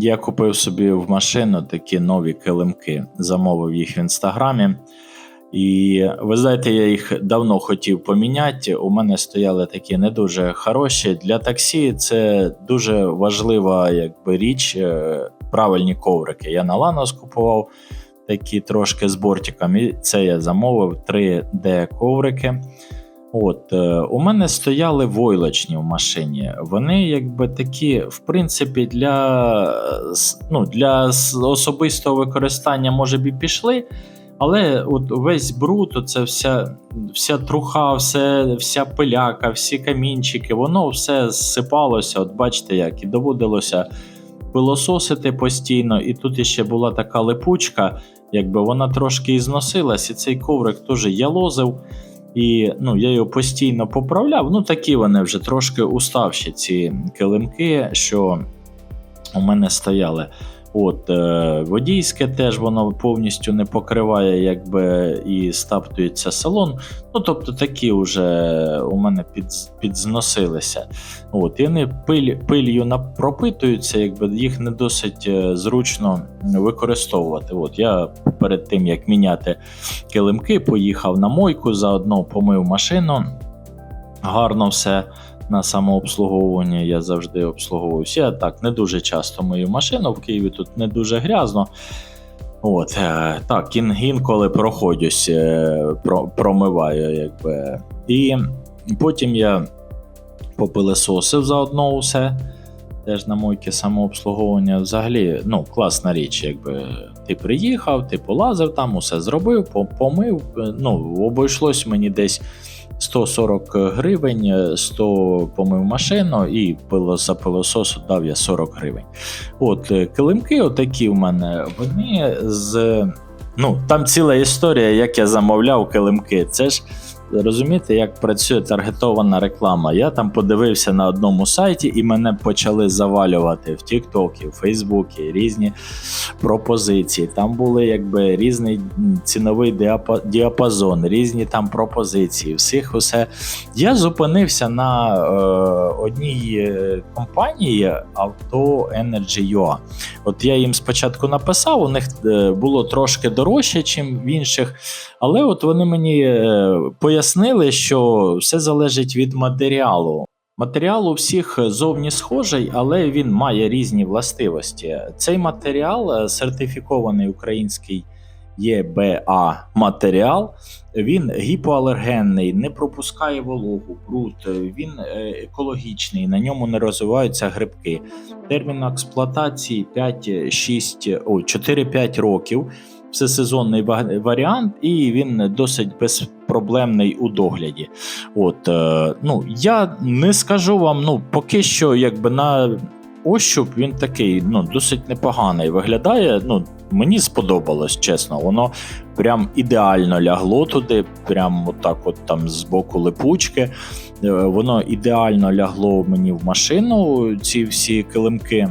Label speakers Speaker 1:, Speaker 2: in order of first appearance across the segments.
Speaker 1: Я купив собі в машину такі нові килимки, замовив їх в інстаграмі. І ви знаєте, я їх давно хотів поміняти. У мене стояли такі не дуже хороші. Для таксі це дуже важлива якби, річ, е, правильні коврики. Я на Ланос купував такі трошки з бортиком, це я замовив 3D коврики. От, е, у мене стояли войлочні в машині. Вони якби такі, в принципі, для, ну, для особистого використання, може б і пішли. Але от весь бруд, це вся, вся труха, все, вся пиляка, всі камінчики, воно все зсипалося. От бачите, як і доводилося пилососити постійно. І тут іще була така липучка, якби вона трошки і зносилась, і цей коврик теж ялозив. І ну, я його постійно поправляв. Ну, такі вони вже трошки уставші, ці килимки, що у мене стояли. От, е, водійське теж воно повністю не покриває, якби і стаптується салон. Ну, тобто такі вже у мене під, підзносилися. От, і вони пиль, пилью пропитуються, якби їх не досить е, зручно використовувати. От, я перед тим як міняти килимки, поїхав на мойку, заодно помив машину. Гарно все на самообслуговування. Я завжди обслуговуюся. Я так не дуже часто мою машину. В Києві тут не дуже грязно. От, е, так, ін, інколи проходжусь, е, про, промиваю, якби. І потім я попилисосив заодно усе. Теж на мойки самообслуговування. Взагалі, ну, класна річ, якби ти приїхав, ти полазив там, усе зробив, помив. Е, Ну, обійшлось мені десь 140 гривень, е, 100 помив машину і пило за пилососу дав я 40 гривень. От е, килимки, отакі в мене, вони з. Ну, там ціла історія, як я замовляв килимки. Це ж розумієте, як працює таргетована реклама. Я там подивився на одному сайті, і мене почали завалювати в Тіктокі, в Фейсбуці різні пропозиції. Там були якби різний ціновий діапазон, різні там пропозиції. Всіх усе. Я зупинився на е, одній е, компанії Auto Energy UA. От я їм спочатку написав, у них е, було трошки дорожче, ніж в інших. Але от вони мені е, пояснили, що все залежить від матеріалу. Матеріал у всіх зовні схожий, але він має різні властивості. Цей матеріал е, сертифікований український ЄБА матеріал. Він гіпоалергенний, не пропускає вологу, бруд, він е, екологічний, на ньому не розвиваються грибки. Термін експлуатації 5-6, ой, 4-5 років. Всесезонний ва- варіант, і він досить безпроблемний у догляді. От, е, ну, я не скажу вам, ну, поки що, якби на ощуп він такий, ну, досить непоганий виглядає. Ну, мені сподобалось, чесно. Воно прям ідеально лягло туди, прям отак, от там з боку липучки. Е, Воно ідеально лягло мені в машину, ці всі килимки.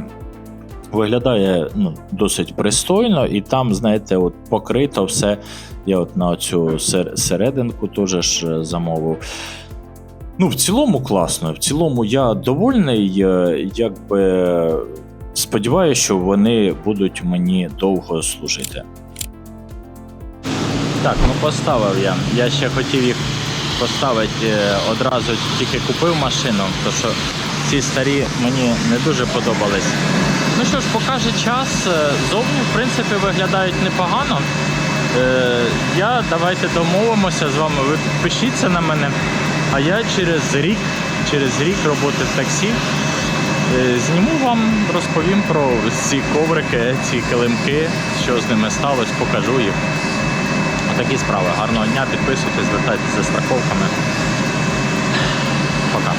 Speaker 1: Виглядає ну, досить пристойно, і там, знаєте, от покрито все. Я от на цю серединку теж е, замовив. Ну, в цілому класно. В цілому я довольний. е, Якби сподіваюся, що вони будуть мені довго служити. Так, ну поставив я. Я ще хотів їх поставити е, одразу, тільки купив машину, тому що ці старі мені не дуже подобались. Ну що ж, покаже час. Е, Зовні, в принципі, виглядають непогано. Е, Я давайте домовимося з вами. Ви підпишіться на мене. А я через рік, через рік роботи в таксі зніму вам, розповім про ці коврики, ці килимки, що з ними сталося, покажу їх. Отакі справи. Гарного дня, підписуйтесь, звертайтеся за страховками. Пока.